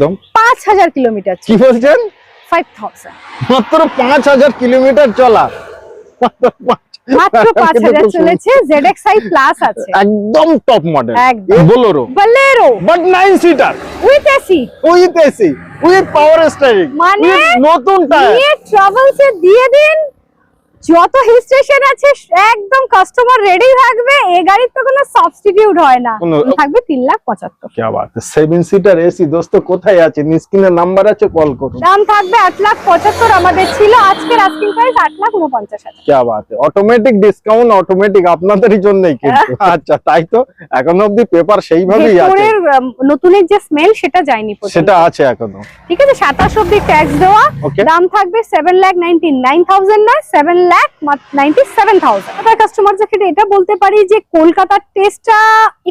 একদম। পাঁচ হাজার কিলোমিটার কি বলছেন? ফাইভ থাউজেন্ড মাত্র পাঁচ হাজার কিলোমিটার চলা। মাত্র পাঁচ- মাত্র পাঁচ কিন্তু হাজার খুব সুন্দর। চলেছে জেড এক্স আই প্লাস আছে। একদম top model. Bolero Bolero but nine seater with AC with AC with power steering মানে নতুন টায়ার নিয়ে ট্রাভেলস দিয়ে দিন যত হিল স্টেশন আছে একদম কাস্টমার রেডি থাকবে এই গাড়ির তো কোনো সাবস্টিটিউট হয় না। থাকবে তিন লাখ পঁচাত্তর। কে বাত? সেভেন সিটার এসি দোস্ত কোথায় আছে নিস্কিনের নাম্বার আছে কল করুন দাম থাকবে আট লাখ পঁচাত্তর আমাদের ছিল আজকের আস্কিং প্রাইস আট লাখ উনপঞ্চাশ হাজার। কি বাত? অটোমেটিক ডিসকাউন্ট অটোমেটিক আপনাদেরই জন্যই কিন্তু। আচ্ছা তাই তো? এখন অবধি পেপার সেইভাবেই আছে। নতুনের যে স্মেল সেটা যায়নি সেটা আছে এখনও। ঠিক আছে সাতাশ অবধি ট্যাক্স দেওয়া। দাম থাকবে seven lakh ninety nine thousand না seven lakh ninety seven thousand আপনার কাস্টমার যাকে এটা বলতে পারি যে কলকাতার টেস্টটা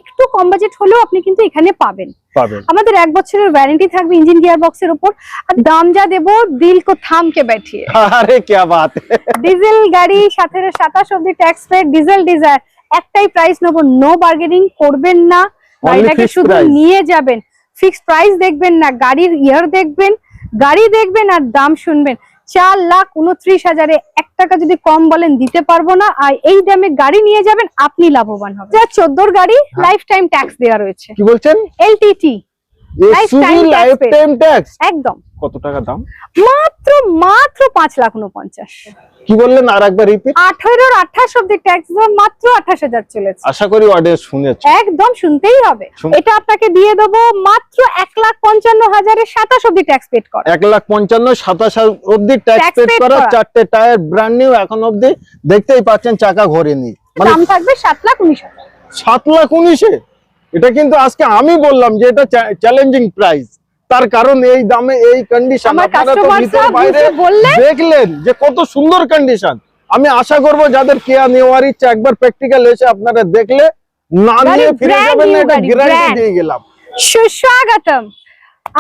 একটু কম বাজেট হলেও আপনি কিন্তু এখানে পাবেন পাবেন আমাদের এক বছরের ওয়ারেন্টি থাকবে ইঞ্জিন গিয়ার বক্সের উপর আর দাম যা দেবো দিল কো থামকে बैठिए আরে क्या बात है ডিজেল গাড়ি সাথে সাতাশ অব্দি ট্যাক্স পেড ডিজেল ডিজায়ার একটাই প্রাইস নেবো নো বার্গেনিং করবেন না গাড়িটাকে fixed শুধু price. নিয়ে যাবেন ফিক্সড প্রাইস দেখবেন না গাড়ির ইয়ার দেখবেন গাড়ি দেখবেন আর দাম শুনবেন চার লাখ উনত্রিশ হাজারে এক টাকা যদি কম বলেন দিতে পারব না আর এই দামে গাড়ি নিয়ে যাবেন আপনি লাভবান হবেন। যা চোদ্দোর গাড়ি লাইফ টাইম ট্যাক্স দেওয়া রয়েছে। কি বলছেন? এলটিটি লাইফ টাইম ট্যাক্স একদম। কত টাকা দাম? মাত্র মাত্র পাঁচ লাখ উনপঞ্চাশ। কি বললেন? আর একবার রিপিট আঠারোর আঠাশ অব্দি ট্যাক্স মাত্র আঠাশ হাজার চলেছে। আশা করি অডিয়েন্স শুনেছে। একদম শুনতেই হবে। এটা আপনাকে দিয়ে দেবো মাত্র এক লাখ পঞ্চান্ন হাজারে সাতাশ অব্দি ট্যাক্স পেড করা। এক লাখ ট্যাক্স পেড করা। চারটে টায়ার ব্র্যান্ড নিউ এখন অব্দি দেখতেই পাচ্ছেন চাকা ঘোরেনি। মানে দাম থাকবে সাত লাখ উনিশ হাজার। সাত লাখ উনিশে? এটা কিন্তু আজকে আমি বললাম যে এটা চ্যালেঞ্জিং প্রাইস তার কারণ এই দামে এই কন্ডিশন আপনারা তো ভিতর বাইরে দেখলেন যে কত সুন্দর কন্ডিশন আমি আশা করব যাদের কেয়া নেওয়ার ইচ্ছা একবার প্র্যাকটিক্যাল এসে আপনারা দেখলে না নিয়ে ফিরে যাবেন না এটা গ্যারান্টি দিয়ে গেলাম। সুস্বাগতম।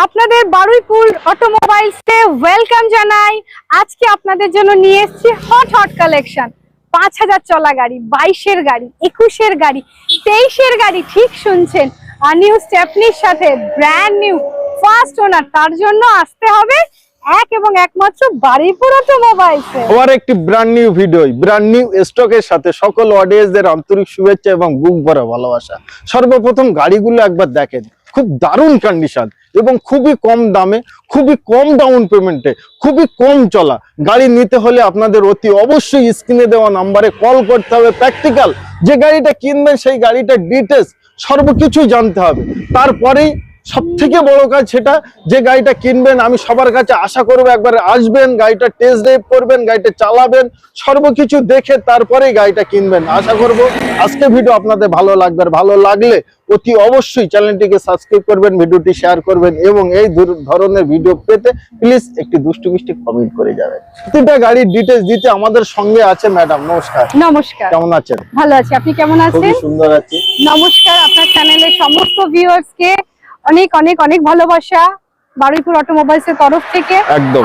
আপনাদের বারুইপুর অটোমোবাইলসে ওয়েলকাম জানাই। আজকে আপনাদের জন্য নিয়ে এসেছি হট হট কালেকশন পাঁচ হাজার চলা গাড়ি বাইশের গাড়ি একুশের গাড়ি। তেইশের গাড়ি ঠিক শুনছেন। আর নিউ স্টেপনির সাথে ব্র্যান্ড নিউ ফার্স্ট ওনার তার জন্য আসতে হবে এক এবং একমাত্র বারুইপুর অটোমোবাইলসে আবার একটি brand new video brand new স্টকের সাথে সকল অডিয়েন্সদের আন্তরিক শুভেচ্ছা এবং বুক ভরা ভালোবাসা। সর্বপ্রথম গাড়িগুলো একবার দেখেন। খুব দারুণ কন্ডিশন এবং খুবই কম দামে, খুবই কম ডাউন পেমেন্টে খুবই কম চলা। গাড়ি নিতে হলে আপনাদের অতি অবশ্যই স্ক্রিনে দেওয়া নাম্বারে কল করতে হবে প্র্যাকটিক্যাল যে গাড়িটা কিনবেন সেই গাড়িটার ডিটেলস সর্বকিছু জানতে হবে। তারপরেই সব থেকে বড় কাজ সেটা, যে গাড়িটা কিনবেন, আমি সবার কাছে আশা করব একবার আসবেন, গাড়িটা টেস্ট ড্রাইভ করবেন, গাড়িটা চালাবেন, সর্বকিছু দেখে তারপরেই গাড়িটা কিনবেন। আশা করব আজকে ভিডিও আপনাদের ভালো লাগবে আর ভালো লাগলে অতি অবশ্যই চ্যানেলটিকে সাবস্ক্রাইব করবেন ভিডিওটি শেয়ার করবেন এবং এই ধরনের ভিডিও পেতে প্লিজ একটি দুষ্টু মিষ্টি কমেন্ট করে যাবেন প্রতিটা গাড়ির ডিটেলস দিতে আমাদের সঙ্গে আছে ম্যাডাম নমস্কার। নমস্কার। কেমন আছেন? ভালো আছি আপনি কেমন আছেন? সুন্দর আছি। নমস্কার আপনার চ্যানেলের সমস্ত ভিউয়ার্স কে অনেক অনেক অনেক ভালোবাসা। বারুইপুর অটোমোবাইলস এর তরফ থেকে।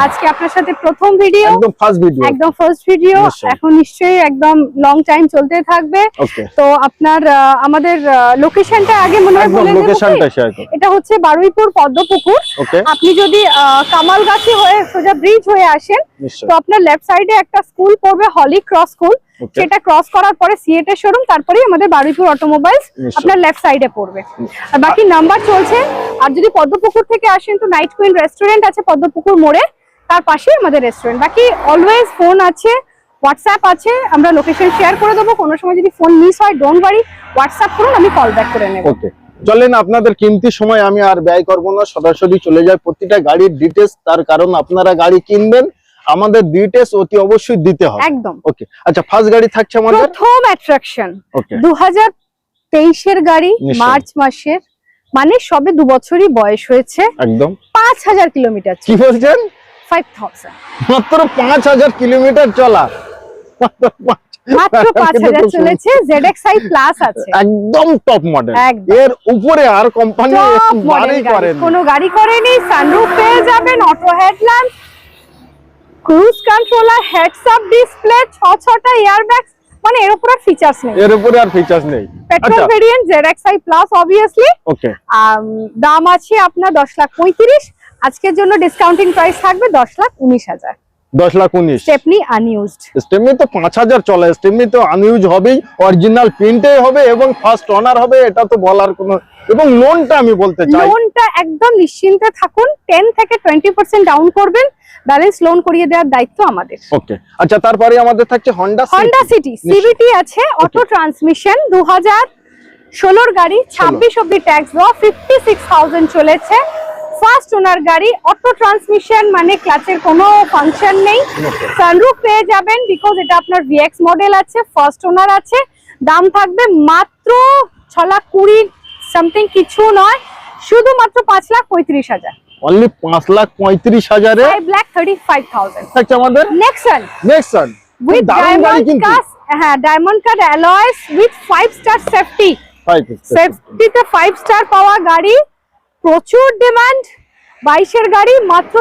আজকে আপনার সাথে প্রথম ভিডিও একদম ফার্স্ট ভিডিও একদম ফার্স্ট ভিডিও এখন নিশ্চয়ই একদম লং টাইম চলতে থাকবে। তো আপনার আমাদের লোকেশনটা আগে মনে হয় বলে লোকেশনটা শেয়ার করুন এটা হচ্ছে বারুইপুর পদ্মপুকুর। আপনি যদি কামালগাছি হয়ে সোজা ব্রিজ হয়ে আসেন তো আপনার লেফট সাইডে একটা স্কুল পড়বে হলি ক্রস স্কুল সেটা ক্রস করার পরে সিএটের শোরুম তারপরে আমাদের বারুইপুর অটোমোবাইলস আপনার লেফট সাইডে পড়বে। আর বাকি নাম্বার চলছে আর যদি পদ্মপুকুর থেকে আসেন তো নাইট কুইন রেস্টুরেন্ট আছে পদ্মপুকুর মোড়ে তার পাশেই আমাদের রেস্টুরেন্ট বাকি অলওয়েজ ফোন আছে হোয়াটসঅ্যাপ আছে আমরা লোকেশন শেয়ার করে দেবো। কোনো সময় যদি ফোন মিস হয় ডোন্ট ওয়ারি হোয়াটসঅ্যাপ করুন আমি কল ব্যাক করে নেব। ওকে চলেন আপনাদের কিমতি সময় আমি আর ব্যয় করব না সরাসরি চলে যায় প্রতিটা গাড়ির ডিটেলস তার কারণ আপনারা গাড়ি কিনবেন আমাদের ডিটেলস অতি অবশ্যই দিতে হবে। একদম। ওকে আচ্ছা ফার্স্ট গাড়ি থাকছে আমাদের? প্রথম অ্যাট্রাকশন ওকে দু হাজার তেইশের গাড়ি মার্চ মাসের। মানে সবে দু বছরই বয়স হয়েছে। একদম। পাঁচ হাজার কিলোমিটার কি বলছেন? ফাইভ থাউজেন্ড মাত্র পাঁচ হাজার কিলোমিটার চলা। মাত্র। চলেছে। প্লাস আছে। একদম টপ মডেল। এর উপরে আর কোম্পানি গাড়ি কোনো গাড়ি করেনি। সানরুফ পেয়ে যাবেন auto headlamp cruise controller heads up display ছ ছটা এয়ারব্যাগস মানে এর উপর আর ফিচার্স নেই। এর উপরে আর ফিচার্স নেই। Petrol. Variant I plus obviously okay দাম আছে আপনার দশ লাখ পঁয়ত্রিশ। আজকের জন্য ডিসকাউন্টিং প্রাইস থাকবে দশ লাখ উনিশ হাজার। দশ লাখ উনিশ। স্টেপনি আনইউজড স্টেমনি তো পাঁচ হাজার চলে। স্টেমনি তো আনইউজ হবেই। অরিজিনাল প্রিন্টে হবে এবং ফার্স্ট অনার হবে এটা তো বলার কোনো এবং লোনটা আমি বলতে চাই। লোনটা একদম নিশ্চিন্তে থাকুন। টেন থেকে টোয়েন্টি পার্সেন্ট ডাউন করবেন। ব্যালেন্স লোন করিয়ে দেওয়ার দায়িত্ব আমাদের। ওকে আচ্ছা তারপরে আমাদের থাকছে হন্ডা হন্ডা সিটি সিবিটি আছে অটো ট্রান্সমিশন দু হাজার ষোলোর গাড়ি ছাব্বিশ অব্দি ট্যাক্স দেওয়া ফিফটি সিক্স থাউজেন্ড চলেছে। ফার্স্ট ওনার গাড়ি অটো ট্রান্সমিশন মানে ক্লাচের কোনো ফাংশন নেই. সানরুফ পেয়ে যাবেন বিকজ এটা আপনার ভিএক্স মডেল আছে ফার্স্ট ওনার আছে। দাম থাকবে মাত্র ছ লাখ কুড়ি সামথিং কিছু নয় শুধুমাত্র পাঁচ লাখ পঁয়ত্রিশ হাজার। অনলি পাঁচ লাখ পঁয়ত্রিশ হাজারে থাকছে আমাদের? নেক্সন নেক্সন উইথ ডায়মন্ড কাস হ্যাঁ diamond cut alloys with five star safety five সেফটিতে five star পাওয়া গাড়ি। প্রচুর ডিমান্ড বাইশের গাড়ি মাত্র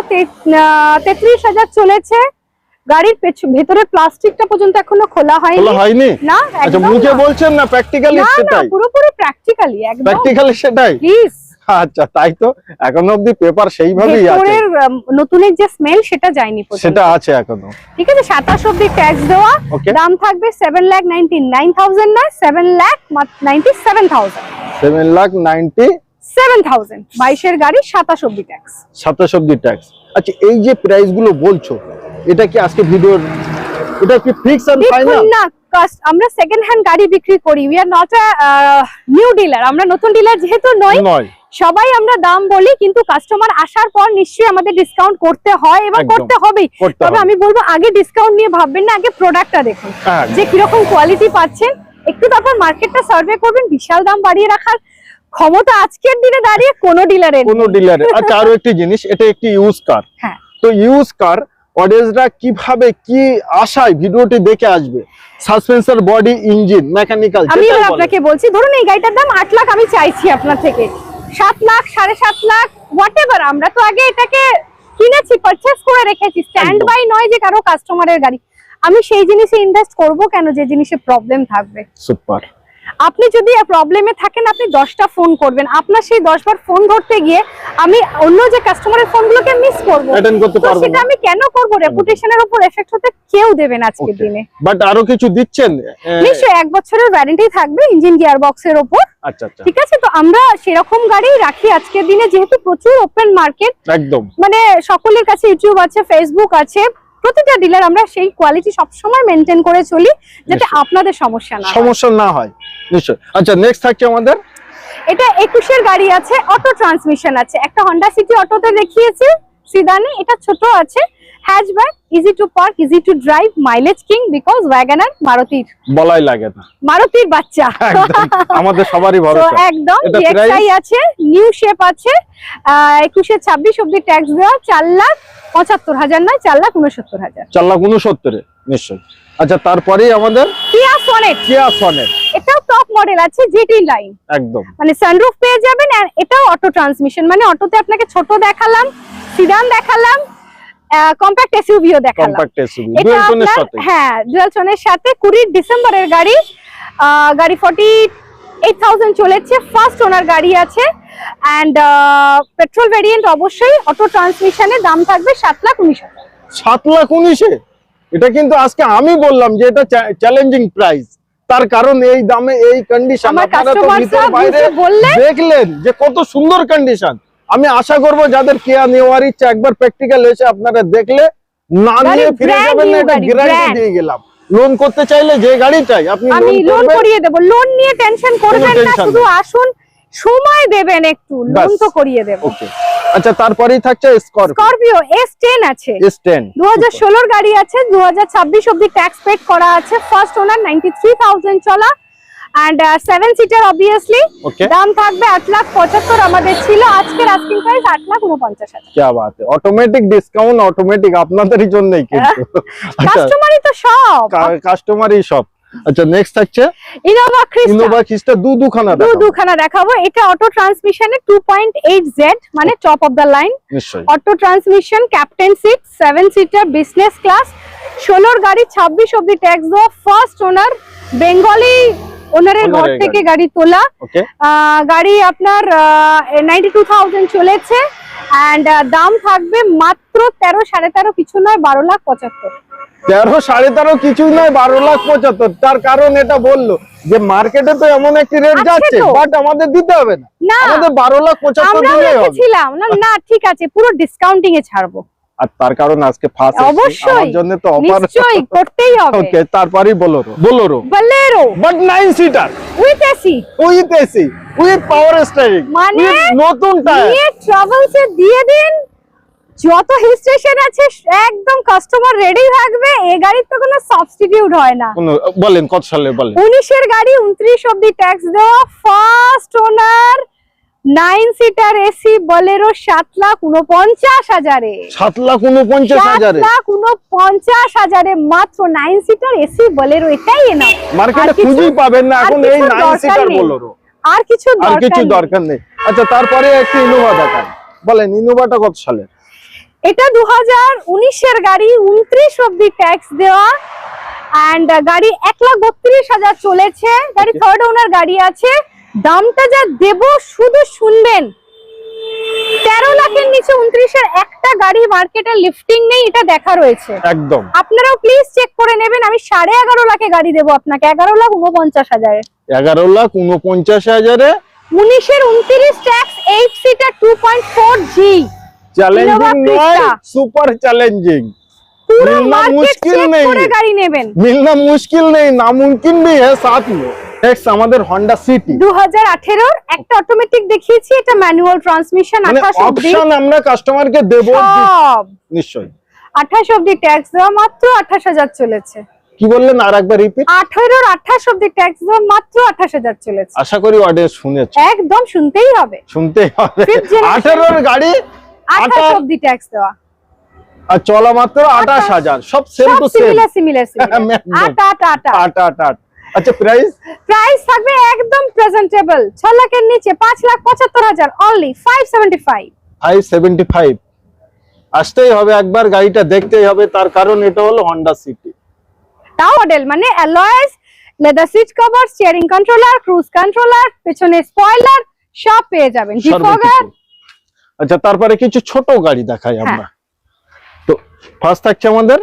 তেত্রিশ হাজার চলেছে। গাড়ির ভেতরে প্লাস্টিকটা পর্যন্ত এখনও খোলা হয়নি। খোলা হয়নি? না আচ্ছা মুখে বলছেন না প্র্যাকটিক্যালি সেটাই? পুরোপুরি প্র্যাকটিক্যালি একদম। প্র্যাকটিক্যালি সেটাই? প্লিজ আচ্ছা তাই তো? এখনও অব্দি পেপার সেইভাবেই আছে। নতুনের যে স্মেল সেটা যায়নি সেটা আছে এখনও। ঠিক আছে সাতাশ অব্দি ট্যাক্স দেওয়া. দাম থাকবে seven lakh ninety nine thousand নয় seven lakh ninety seven thousand seven lakh ninety seven thousand বাইশের গাড়ি সাতাশ অব্দি ট্যাক্স সাতাশ অব্দি ট্যাক্স আচ্ছা এই যে প্রাইসগুলো বলছো এটা কি আজকে ভিডিওর এটা কি ফিক্স এন্ড ফাইনাল না কাস- আমরা সেকেন্ড হ্যান্ড গাড়ি বিক্রি করি। We are not a new dealer আমরা নতুন ডিলার যেহেতু নই নয়। সবাই আমরা দাম বলি কিন্তু কাস্টমার আসার পর নিশ্চয়ই আমাদের ডিসকাউন্ট করতে হয় এবং করতে হবেই। তবে আমি বলব আগে ডিসকাউন্ট নিয়ে ভাববেন না আগে প্রোডাক্টটা দেখুন। হ্যাঁ। যে কীরকম কোয়ালিটি পাচ্ছেন একটু তারপর মার্কেটটা সার্ভে করবেন বিশাল দাম বাড়িয়ে রাখার ক্ষমতা আজকের দিনে দাঁড়িয়ে কোনো ডিলারের কোনো ডিলারে আচ্ছা আরও একটি জিনিস এটা একটি ইউজ কার হ্যাঁ। তো ইউজ কার অডিয়েন্সরা কীভাবে কি আশায় ভিডিওটি দেখে আসবে? সাসপেন্সার বডি ইঞ্জিন মেকানিক্যাল আমি আপনাকে বলছি ধরুন এই গাড়িটার দাম আট লাখ আমি চাইছি আপনার থেকে। সাত লাখ সাড়ে সাত লাখ হোয়াট আমরা তো আগে এটাকে কিনেছি পারচেস করে রেখেছি। স্ট্যান্ড বাই নয় যে কারও কাস্টমারের গাড়ি। আমি সেই জিনিসে ইনভেস্ট করব কেন? যে জিনিসে প্রবলেম থাকবে। সুপার আপনি যদি প্রবলেমে থাকেন আপনি দশটা ফোন করবেন। আপনার সেই দশবার ফোন ধরতে গিয়ে আমি অন্য যে কাস্টমারের ফোনগুলোকে মিস করব সেটা আমি কেন করব? রেপুটেশনের উপর এফেক্ট হতে কেউ দেবেন আজকের দিনে। বাট আরও কিছু দিচ্ছেন? আহ, নিশ্চয়ই এক বছরের ওয়ারেন্টি থাকবে ইঞ্জিন গিয়ার বক্সের ওপর আচ্ছা আচ্ছা। ঠিক আছে? তো আমরা সেরকম গাড়ি রাখি আজকের দিনে যেহেতু প্রচুর ওপেন মার্কেট একদম। মানে সকলের কাছে ইউটিউব আছে ফেসবুক আছে। প্রতিটা ডিলার আমরা সেই কোয়ালিটি সবসময় মেনটেন করে চলি যাতে আপনাদের সমস্যা না সমস্যা না হয়। নিশ্চয় আচ্ছা নেক্সট থাকছে আমাদের? এটা একুশের গাড়ি আছে অটো ট্রান্সমিশন আছে। একটা হন্ডা সিটি অটোতে দেখিয়েছি সিদানি এটা ছোট আছে। Hatchback easy to park easy to drive mileage king because Wagon R মারুতির। বলাই লাগে না মারুতির বাচ্চা। আমাদের সবারই ভরসা। একদম price? আছে নিউ শেপ আছে একুশে ছাব্বিশ অব্দি ট্যাক্স দেওয়া চার লাখ পঁচাত্তর হাজার নয় চার লাখ উনসত্তর হাজার। চার লাখ উনসত্তরে নিশ্চয় আচ্ছা তারপরেই আমাদের কিয়া সনেট কিয়া সনেট এটাও টপ মডেল আছে জিটি লাইন একদম। মানে সানরুফ পেয়ে যাবেন আর এটাও অটো ট্রান্সমিশন মানে অটোতে আপনাকে ছোট দেখালাম সিডান দেখালাম কম্প্যাক্ট এসইউভিও দেখালাম। কম্প্যাক্ট এসইউভি ডুয়েল টোনের সাথে। হ্যাঁ ডুয়াল টোনের সাথে কুড়ি ডিসেম্বরের গাড়ি গাড়ি ফর্টি এইট থাউজেন্ড চলেছে ফার্স্ট ওনার গাড়ি আছে। অ্যান্ড পেট্রোল ভেরিয়েন্ট অবশ্যই অটো ট্রান্সমিশনের দাম থাকবে সাত লাখ উনিশ হাজার। সাত লাখ উনিশে? এটা কিন্তু আজকে আমি বললাম যে এটা চ্যালেঞ্জিং প্রাইস তার কারণ এই দামে এই কন্ডিশন আপনারা তো বাইরে। দেখলেন যে কত সুন্দর কন্ডিশন আমি আশা করব যাদের কেয়া নেওয়ার ইচ্ছা একবার প্র্যাকটিক্যাল এসে আপনারা দেখলে না নিয়ে ফিরে যাবেন না এটা গ্যারান্টি দিয়ে গেলাম। লোন করতে চাইলে যে গাড়ি চাই আপনি আমি লোন করিয়ে দেবো। লোন নিয়ে টেনশন করবেন না শুধু আসুন সময় দেবেন একটু লোন তো করিয়ে দেবো। ওকে আচ্ছা তারপরেই থাকছে স্করপিও স্করপিও এস টেন আছে। এস টেন দু হাজার ষোলোর গাড়ি আছে দু হাজার ছাব্বিশ অব্দি ট্যাক্স পেড করা আছে। First owner ninety three thousand চলা। অ্যান্ড সেভেন সিটার অবভিয়াসলি দাম থাকবে আট লাখ পঁচাত্তর আমাদের ছিল। আজকের আস্কিং প্রাইস আট লাখ উনপঞ্চাশ হাজার। অটোমেটিক ডিসকাউন্ট অটোমেটিক আপনাদেরই জন্যই কিন্তু। কাস্টমারই তো সব। কাস্টমারই সব। আচ্ছা নেক্সট থাকছে? ইনোভা ক্রিস্টা ইনোভা ক্রিস্টা দু দুখানা দু দুখানা দেখাবো। এটা অটো ট্রান্সমিশনে 2.8 জেড মানে top of the line auto transmission captain seat 7 seater business class 16 গাড়ি 26 অবধি ট্যাক্স দাও ফার্স্ট ওনার বেঙ্গলি ওনারের ঘর থেকে গাড়ি। তোলা। গাড়ি আপনার নাইনটি টু থাউজেন্ড চলেছে। অ্যান্ড দাম থাকবে মাত্র তেরো সাড়ে তেরো কিছু নয় বারো লাখ পঁচাত্তর। তেরো সাড়ে তেরো কিছুই নয় বারো লাখ পঁচাত্তর। তার কারণ এটা বলল যে মার্কেটে তো এমন একটি রেট যাচ্ছে বাট আমাদের দিতে হবে না। আমাদের বারো লাখ পঁচাত্তর না ঠিক আছে পুরো ডিসকাউন্টিং এ ছাড়বো। আর তার কারণ আজকে ফার্স্ট অবশ্যই। আমার জন্য তো অফার নিশ্চয়ই করতেই হবে। ওকে তারপরেই Bolero Bolero Bolero but nine seater with AC with AC with power steering মানে নতুন টায়ার নিয়ে ট্রাভেলস এ দিয়ে দিন। যত হিল স্টেশন আছে একদম কাস্টমার রেডি থাকবে। এ গাড়ির তো কোনো সাবস্টিটিউট হয় না। বলেন কত সালে বলেন? উনিশের গাড়ি উনত্রিশ অব্দি ট্যাক্স দেওয়া first owner nine seater AC Bolero সাত লাখ উনপঞ্চাশ হাজারে। সাত লাখ উনপঞ্চাশ হাজারে? লাখ উনপঞ্চাশ হাজারে মাত্র নাইন সিটার এসি বলেরো এটাই এনা মার্কেটে খুঁজেই পাবেন না এখন এই নাইন সিটার বোলোরো। আর কিছু আর কিছু দরকার নেই। আচ্ছা তারপরে একটি ইনোভা দেখান। বলেন ইনোভাটা কত সালের? এটা দু হাজার উনিশের গাড়ি উনত্রিশ অব্দি ট্যাক্স দেওয়া। অ্যান্ড গাড়ি এক লাখ বত্রিশ হাজার চলেছে। গাড়ি থার্ড ওনার গাড়ি আছে। দামটা যা দেব শুধু শুনবেন। তেরো লাখের নিচে উনত্রিশের একটা গাড়ি মার্কেটে লিফটিং নেই এটা দেখা রয়েছে। একদম। আপনারাও প্লিজ চেক করে নেবেন আমি সাড়ে এগারো লাখে গাড়ি দেবো আপনাকে। এগারো লাখ উনপঞ্চাশ হাজারে। এগারো লাখ উনপঞ্চাশ হাজারে? উনিশের উনত্রিশ tax eight seater two point four G challenging super challenging পুরো মুশকিল নেই। গাড়ি নেবেন। মিলনা মুশকিল নেই নামুমকিন নেই হ্যাঁ সাথ নেক্সট আমাদের হাজার একটা অটোমেটিক দেখিয়েছি এটা ম্যানুয়াল ট্রান্সমিশন অপশন আমরা কাস্টমারকে দেব নিশ্চয়ই। ট্যাক্স দেওয়া মাত্র আঠাশ হাজার চলেছে। কি বললেন আর একবার রিপিট ট্যাক্স দেওয়া মাত্র আঠাশ হাজার চলেছে। আশা করি অডিয়েন্স শুনেছে। একদম শুনতেই হবে। শুনতেই হবে। Fifth generation। আঠারোর গাড়ি আঠাশ আঠাশ অব্দি ট্যাক্স দেওয়া। আর চলা মাত্র আঠাশ হাজার। সব same to same similar similar একদম। আট আট আট আট। আট আট আট। আচ্ছা প্রাইস প্রাইস থাকবে একদম প্রেজেন্টেবল ছ লাখের নিচে পাঁচ লাখ পঁচাত্তর হাজার only five seventy five five seventy five আসতেই হবে একবার গাড়িটা দেখতেই হবে। তার কারণ এটা হলো হন্ডা সিটি তাও মডেল মানে alloys leather seat cover steering controller cruise controller পেছনে স্পয়লার সব পেয়ে যাবেন। ডিফগার আচ্ছা তারপরে কিছু ছোট গাড়ি দেখাই হ্যাঁ। আমরা তো ফার্স্ট থাকছে আমাদের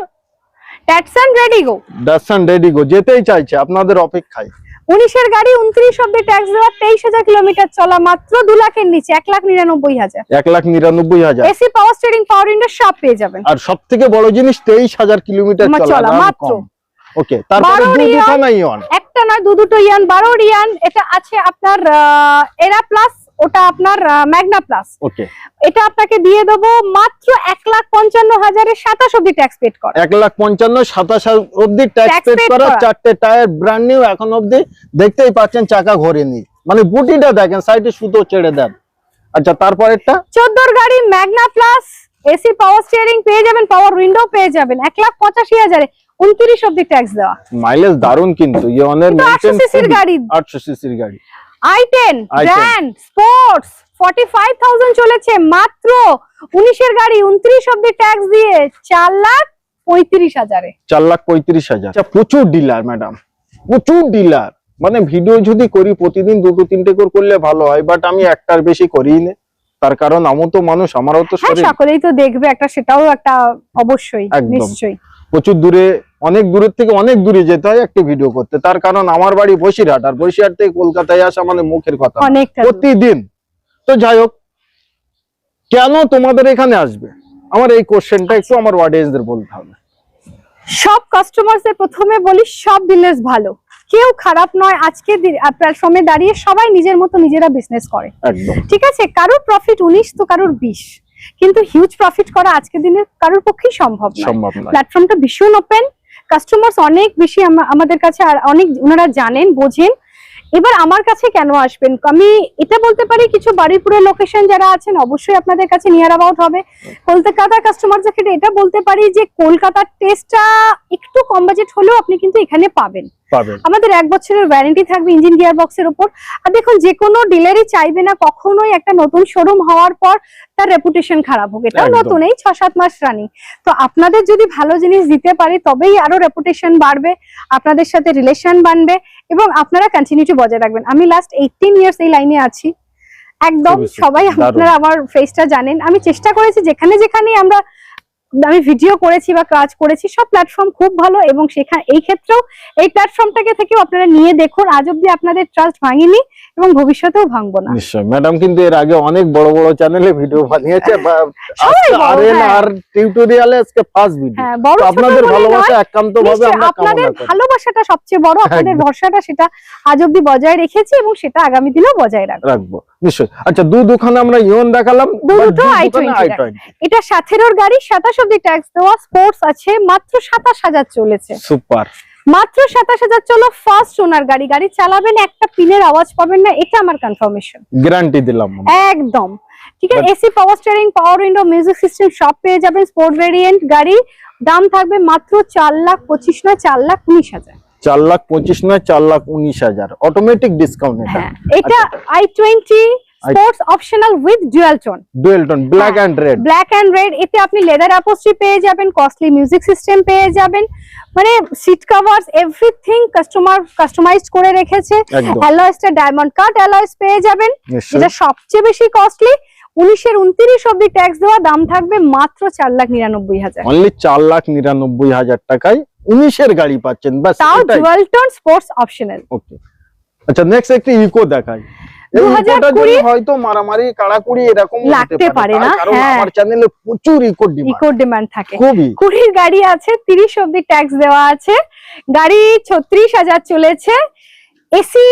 ট্যাটসন রেডিগো যেতেই চাইছে আপনাদের অপেক্ষায়। উনিশের গাড়ি উনত্রিশ অব্দি ট্যাক্স দেওয়া তেইশ হাজার কিলোমিটার চলা মাত্র দু লাখের নিচে এক লাখ নিরানব্বই হাজার। এক লাখ নিরানব্বই হাজার। AC power steering power window সব পেয়ে যাবেন। আর সব থেকে বড় জিনিস তেইশ হাজার কিলোমিটার চলা মাত্র। ওকে তারপরে দু। ইয়ন একটা নয় দু দুটো ইয়ান বারো ইয়ান এটা আছে আপনার এরা প্লাস ওটা আপনার ম্যাগনা প্লাস ওকে এটা আপনাকে দিয়ে দেবো মাত্র এক লাখ পঞ্চান্ন হাজারের সাতাশ অব্দি ট্যাক্স পেড কর। এক লাখ পঞ্চান্ন সাতাশ অব্দি ট্যাক্স পেড করা। চারটে টায়ার ব্র্যান্ড নিউ এখন অব্দি দেখতেই পাচ্ছেন চাকা ঘোরেনি মানে বুটিটা দেখেন সাইডে সুতো ছেড়ে দেন। আচ্ছা তারপরেরটা? চোদ্দোর গাড়ি Magna plus AC power steering পেয়ে যাবেন পাওয়ার উইন্ডো পেয়ে যাবেন। এক লাখ পঁচাশি হাজারে উনত্রিশ অব্দি ট্যাক্স দেওয়া। মাইলেজ দারুণ কিন্তু ইয়নের কিন্তু 800 cc র গাড়ি। আটশো সিসির গাড়ি। I10 grand sports forty five thousand চলেছে মাত্র। উনিশের গাড়ি উনত্রিশ অব্দি ট্যাক্স দিয়ে চার লাখ পঁয়ত্রিশ হাজারে। চার লাখ পঁয়ত্রিশ হাজার। আচ্ছা প্রচুর ডিলার ম্যাডাম প্রচুর ডিলার মানে ভিডিও যদি করি প্রতিদিন দুটো তিনটে করে করলে ভালো হয় বাট আমি একটার বেশি করি না। তার কারণ আমি তো মানুষ আমারও তো হ্যাঁ সকলেই তো দেখবে একটা সেটাও একটা অবশ্যই নিশ্চয়ই। প্রচুর দূরে অনেক দূরের থেকে অনেক দূরে যেতে হয় একটি ভিডিও করতে। তার কারণ আমার বাড়ি বসিরহাট আর বসিরহাট থেকে কলকাতায় আসা মানে মুখের কথা। না। প্রতিদিন। তো যাই হোক কেন তোমাদের এখানে আসবে? আমার এই কোশ্চেনটা একটু আমার অডিয়েন্সদের বলতে হবে। সব কাস্টমারদের প্রথমে বলি সব ডিলার্স ভালো। কেউ খারাপ নয় আজকে প্ল্যাটফর্মে দাঁড়িয়ে সবাই নিজের মতো নিজেরা বিজনেস করে। ঠিক আছে? কারোর প্রফিট উনিশ তো কারোর বিশ। কিন্তু হিউজ প্রফিট করা আজকের দিনে কারোর পক্ষেই সম্ভব সম্ভব প্ল্যাটফর্মটা ভীষণ ওপেন কাস্টমার্স অনেক বেশি আমাদের কাছে আর অনেক ওনারা জানেন, বোঝেন। এবার আমার কাছে কেন আসবেন? আমি এটা বলতে পারি, কিছু বাড়িপুরের লোকেশন যারা আছেন, অবশ্যই আপনাদের কাছে নিয়ার অ্যাবাউট হবে। কলকাতার কাস্টমারদের ক্ষেত্রে এটা বলতে পারি যে, কলকাতার টেস্টটা একটু কম বাজেট হলেও আপনি কিন্তু এখানে পাবেন। পাবেন আমাদের এক বছরের ওয়ারেন্টি থাকবে ইঞ্জিন গিয়ার বক্সের উপর। আর দেখুন যে কোনো ডিলারই চাইবে না কখনোই একটা নতুন শোরুম হওয়ার পর তার রেপুটেশন খারাপ হোক। এটাও নতুন এই ছ সাত মাস রানিং তো আপনাদের যদি ভালো জিনিস দিতে পারি তবেই আরও রেপুটেশন বাড়বে আপনাদের সাথে রিলেশন বাড়বে এবং আপনারা কন্টিনিউটি বজায় রাখবেন। আমি লাস্ট এইটিন ইয়ার্স এই লাইনে আছি। একদম সবাই আপনারা আমার ফেসটা জানেন। আমি চেষ্টা করেছি যেখানে যেখানে আমরা আমি ভিডিও করেছি বা কাজ করেছি সব প্ল্যাটফর্ম খুব ভালো এবং সেখানে এই ক্ষেত্রেও এই প্ল্যাটফর্মটাকে থেকেও আপনারা নিয়ে দেখুন। আজ অব্দি আপনাদের ট্রাস্ট ভাঙিনি এবং ভবিষ্যতেও ভাঙবো না। নিশ্চয় ম্যাডাম কিন্তু এর আগে অনেক বড় বড় চ্যানেলে ভিডিও বানিয়েছে হ্যাঁ। আর টিউটোরিয়ালে আজকে ফার্স্ট ভিডিও হ্যাঁ ভালোবাসা আমরা আপনাদের ভালোবাসাটা সবচেয়ে বড় আপনাদের ভরসাটা সেটা আজ অব্দি বজায় রেখেছি এবং সেটা আগামী দিনেও বজায় রাখব। আচ্ছা দু দুখানে আমরা ইয়ন দেখালাম দুটো আই টোয়েন্টি এটা সাথেরোর গাড়ি সাতাশ অব্দি ট্যাক্স দেওয়া স্পোর্টস আছে মাত্র সাতাশ হাজার চলেছে। সুপার। মাত্র সাতাশ হাজার চলো ফার্স্ট ওনার গাড়ি। গাড়ি চালাবেন একটা পিনের আওয়াজ পাবেন না এটা আমার কনফার্মেশন গ্যারান্টি দিলাম একদম। ঠিক আছে AC power steering power window music system সব পেয়ে যাবেন স্পোর্ট ভেরিয়েন্ট গাড়ি। দাম থাকবে মাত্র চার লাখ পঁচিশ নয় চার লাখ উনিশ হাজার। চার লাখ পঁচিশ নয় চার লাখ উনিশ হাজার। অটোমেটিক ডিসকাউন্ট এটা। হ্যাঁ এটা I twenty sports optional with dual tone dual tone black. And red black and red এতে আপনি লেদার অ্যাপোস্ট্রি পেয়ে যাবেন কস্টলি মিউজিক সিস্টেম পেয়ে যাবেন। মানে seat covers everything customer customized করে রেখেছে। অ্যালয়েসটা ডায়মন্ড কাট অ্যালয়েস পেয়ে যাবেন। যেটা সবচেয়ে বেশি কস্টলি উনিশের উনত্রিশ অব্দি ট্যাক্স দেওয়া দাম থাকবে মাত্র চার লাখ নিরানব্বই হাজার। অনলি চার লাখ নিরানব্বই হাজার টাকায় উনিশের গাড়ি পাচ্ছেন আচ্ছা নেক্সট একটি ইকো দেখাই। ইকো ডিমান্ড হ্যাঁ। থাকে। গাড়ি আছে তিরিশ ট্যাক্স দেওয়া আছে। গাড়ি ছত্রিশ হাজার চলেছে। এসি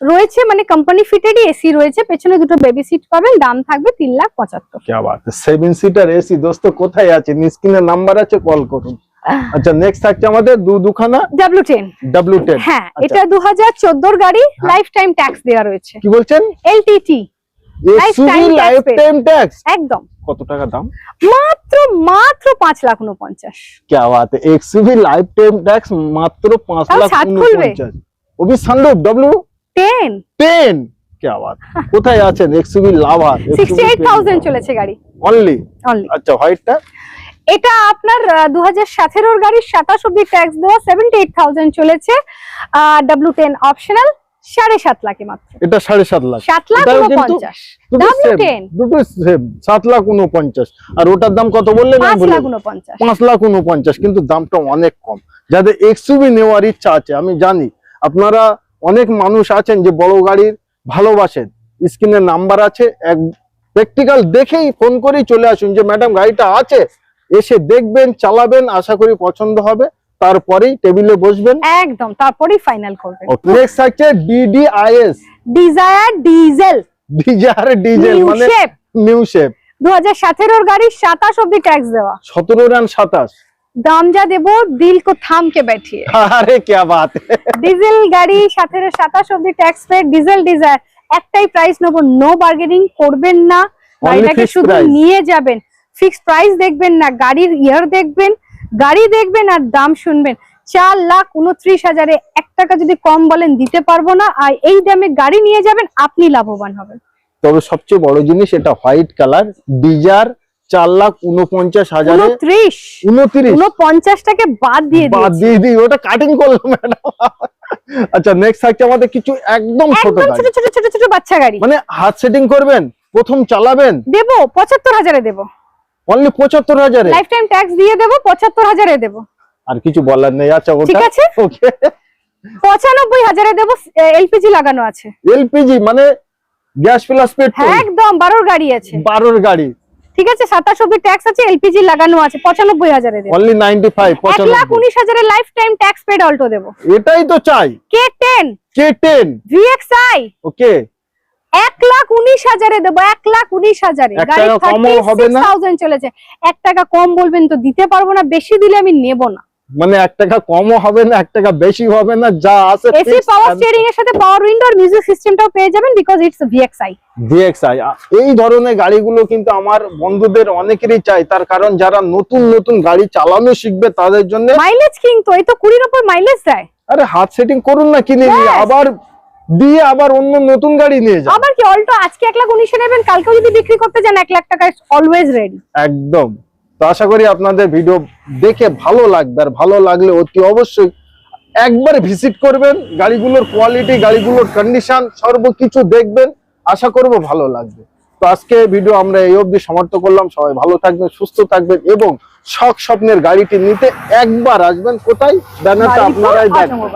রয়েছে মানে কোম্পানি ফিটেডই এসি রয়েছে। পেছনে দুটো বেবি সিট পাবেন দাম থাকবে তিন লাখ পঁচাত্তর। সেভেন সিটার এসি দোস্ত কোথায় আছে? নিস্কিনের নাম্বার আছে কল করুন। আচ্ছা নেক্সট থাকছে আমাদের দু দুখানা W10 W10 হ্যাঁ আচ্ছা। এটা 2014 এর গাড়ি লাইফ টাইম ট্যাক্স দেয়া রয়েছে। কি বলছেন? LTT লাইফ টাইম ট্যাক্স একদম। কত টাকা দাম? মাত্র মাত্র 5 লাখ 49 কি Baat XUV life time tax মাত্র 5 লাখ 49 ওবি সানরুফ W10 10 কি বাত। কোথায় আছেন? এক্সইউভি লাভার 68000 চলেছে গাড়ি। অনলি অনলি আচ্ছা হোয়াইটটা এটা আপনার দু হাজার সতেরোর গাড়ির সাতাশ অব্দি ট্যাক্স দেওয়া সেভেন্টি এইট থাউজেন্ড চলেছে ডাব্লু টেন অপশনাল সাড়ে সাত লাখে মাত্র। এটা সাড়ে সাত লাখ। সাত লাখ উনপঞ্চাশ। দুটো সাত লাখ উনপঞ্চাশ। আর ওটার দাম কত বললেন? আমি পাঁচ লাখ গেছি। উনপঞ্চাশ। পাঁচ লাখ উনপঞ্চাশ কিন্তু দামটা অনেক কম। যাদের এক্সইউভি নেওয়ার ইচ্ছা আছে আমি জানি আপনারা অনেক মানুষ আছেন যে বড় গাড়ির ভালোবাসেন। স্ক্রিনের নাম্বার আছে এক প্র্যাকটিক্যাল দেখেই ফোন করেই চলে আসুন যে ম্যাডাম গাড়িটা আছে? এসে দেখবেন চালাবেন আশা করি পছন্দ হবে তারপরেই টেবিলে বসবেন একদম তারপরেই ফাইনাল করবেন নেক্সট থাকছে DDIS Dzire diesel Dzire diesel new মানে শেপ নিউ শেপ দু হাজার সতেরোর গাড়ির সাতাশ অব্দি ট্যাক্স দেওয়া সতেরো রান সাতাশ দাম যা দেবো দিল কো থাম কে बैठिए আরে কে বাত ডিজেল গাড়ি সতেরো সাতাশ অব্দি ট্যাক্স পেড ডিজেল ডিজায়ার একটাই প্রাইস নেবো নো বার্গেনিং করবেন না গাড়িটাকে fixed শুধু price. নিয়ে যাবেন ফিক্সড প্রাইস দেখবেন না গাড়ির ইয়ার দেখবেন গাড়ি দেখবেন আর দাম শুনবেন। চার লাখ উনত্রিশ হাজারে এক টাকা যদি কম বলেন দিতে পারব না আর এই দামে গাড়ি নিয়ে যাবেন আপনি লাভবান হবেন। তবে সবচেয়ে বড় জিনিস এটা হোয়াইট কালার ডিজার চার লাখ উনপঞ্চাশ হাজারে উনত্রিশ। উনত্রিশ। উনপঞ্চাশটাকে বাদ দিয়ে বাদ দিয়ে দিই ওটা কাটিং করল ম্যাডাম আচ্ছা নেক্সট থাকছে আমাদের কিছু একদম ছোট ছোট ছোট ছোট ছোট বাচ্চা গাড়ি। মানে হাত সেটিং করবেন প্রথম চালাবেন। দেবো পঁচাত্তর হাজারে দেবো। অনলি পঁচাত্তর হাজারে? লাইফ টাইম ট্যাক্স দিয়ে দেবো পঁচাত্তর হাজারে দেবো। আর কিছু বলার নেই আচ্ছা ঠিক আছে? ওকে পঁচানব্বই হাজারে দেবো এলপিজি লাগানো আছে। এলপিজি মানে গ্যাস প্লাস হ্যাঁ পেট্রোল একদম বারোর গাড়ি আছে। বারোর গাড়ি। ঠিক আছে সাতাশ অব্দি ট্যাক্স আছে এলপিজি লাগানো আছে পঁচানব্বই হাজারে দেবো। অনলি নাইনটি ফাইভ এক লাখ উনিশ হাজারে life time tax paid Alto দেবো। এটাই তো চাই। K ten K ten VXI okay এক লাখ উনিশ হাজারে দেবো এক লাখ উনিশ হাজারে। এক টাকা চলেছে। এক কম বলবেন তো দিতে পারব না বেশি দিলে আমি নেব না। মানে এক টাকা কমও হবে না এক টাকা বেশি হবে না যা আছে এসি পাওয়ার স্টিয়ারিং এর সাথে পাওয়ার উইন্ডো মিউজিক সিস্টেমটাও পেয়ে যাবেন বিকজ ইটস ভিএক্সআই ভিএক্সআই এই ধরনের গাড়িগুলো কিন্তু আমার বন্ধুদের অনেকেরই চাই তার কারণ যারা নতুন নতুন গাড়ি চালানো শিখবে তাদের জন্য মাইলেজ কিং তো এই তো মাইলেজ দেয়। আরে হাত সেটিং করুন না কিনে আবার দিয়ে আবার অন্য নতুন গাড়ি নিয়ে যান আবার কি অল্টো আজকে এক লাখ উনিশে নেবেন কালকেও যদি বিক্রি করতে যান এক লাখ টাকা অলওয়েজ রেডি একদম। তো আশা করি আপনাদের ভিডিও দেখে ভালো লাগবে আর ভালো লাগলে অতি অবশ্যই একবার ভিজিট করবেন গাড়িগুলোর কোয়ালিটি গাড়িগুলোর কন্ডিশন সর্বকিছু দেখবেন আশা করব ভালো লাগবে। তো আজকে ভিডিও আমরা এই অবধি সমাপ্ত করলাম সবাই ভালো থাকবেন সুস্থ থাকবেন এবং শখ স্বপ্নের গাড়িটি নিতে একবার আসবেন। কোথায়? ব্যানারটা আপনারাই দেখবেন।